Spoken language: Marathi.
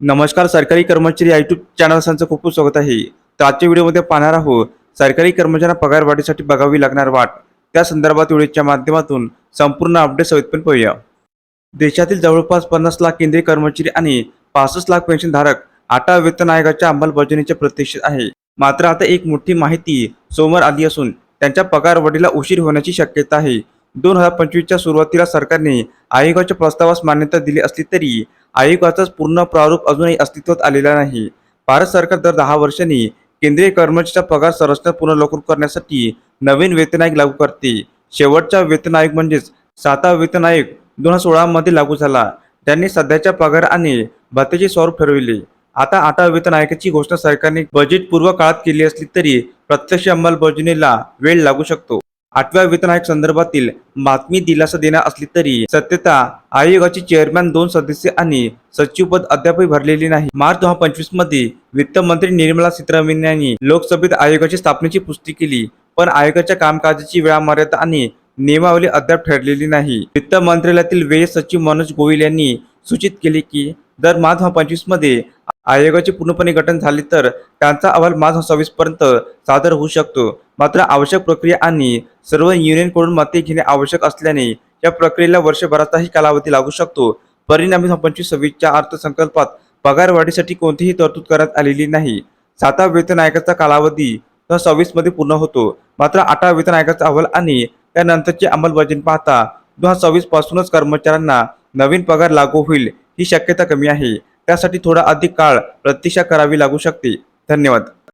नमस्कार सरकारी कर्मचारी यूट्यूब चॅनलचं खूप खूप स्वागत आहे. तर आजच्या व्हिडिओमध्ये पाहणार आहोत सरकारी कर्मचाऱ्यांना पगार वाढीसाठी बघावी लागणार वाट. त्या संदर्भात व्हिडिओच्या माध्यमातून संपूर्ण अपडेट सवितपणे पाहूया. देशातील जवळपास पन्नास लाख केंद्रीय कर्मचारी आणि पासष्ट लाख पेन्शनधारक आटा वेतन आयोगाच्या अंमलबजावणीच्या प्रतीक्षेत आहे. मात्र आता एक मोठी माहिती समोर आली असून त्यांच्या पगार वाढीला उशीर होण्याची शक्यता आहे. दोन हजार पंचवीसच्या सुरुवातीला सरकारने आयोगाच्या प्रस्तावास मान्यता दिली असली तरी आयोगाचाच पूर्ण प्रारूप अजूनही अस्तित्वात आलेला नाही. भारत सरकार दर दहा वर्षांनी केंद्रीय कर्मचाऱ्यांचा पगार संरचना पुन्हा करण्यासाठी नवीन वेतन आयोग लागू करते. शेवटचा वेतन आयोग म्हणजेच सातवा वेतन आयोग दोन हजार सोळामध्ये लागू झाला. त्यांनी सध्याच्या पगार आणि भत्त्याचे स्वरूप ठरविले. आता आठव्या वेतन आयोगाची घोषणा सरकारने बजेट पूर्व काळात केली असली तरी प्रत्यक्ष अंमलबजावणीला वेळ लागू शकतो. आठव्या वेतन आयोग संदर्भातील बातमी दिलासा देणार असली तरी सत्यता आयोगाचे चेअरमॅन दोन सदस्य आणि सचिवपद अद्यापही भरलेले नाही. मार्च दोन हजार पंचवीसमध्ये वित्तमंत्री निर्मला सीतारामन यांनी लोकसभेत आयोगाच्या स्थापनेची पुष्टी केली पण आयोगाच्या कामकाजाची वेळामर्यादा आणि नियमावली अद्याप ठरलेली नाही. वित्त मंत्रालयातील व्यय सचिव मनोज गोयल यांनी सूचित केले की दर मार्च दोन पंचवीसमध्ये आयोगाचे पूर्णपणे गठन झाले तर त्यांचा अहवाल मार्च सव्वीस पर्यंत सादर होऊ शकतो. मात्र आवश्यक प्रक्रिया आणि सर्व युनियनकडून मते घेणे आवश्यक असल्याने या प्रक्रियेला वर्षभराचाही कालावधी लागू शकतो. परिणामी पंचवीस सव्वीसच्या अर्थसंकल्पात पगारवाढीसाठी कोणतीही तरतूद करण्यात आलेली नाही. सातवा वेतन आयोगाचा कालावधी सव्वीसमध्ये पूर्ण होतो. मात्र आठवा वेतन आयोगाचा अहवाल आणि त्यानंतरची अंमलबजावणी पाहता दोन हजार सव्वीस पासूनच कर्मचाऱ्यांना नवीन पगार लागू होईल ही शक्यता कमी आहे. त्यासाठी थोडा अधिक काळ प्रतीक्षा करावी लागू शकते. धन्यवाद.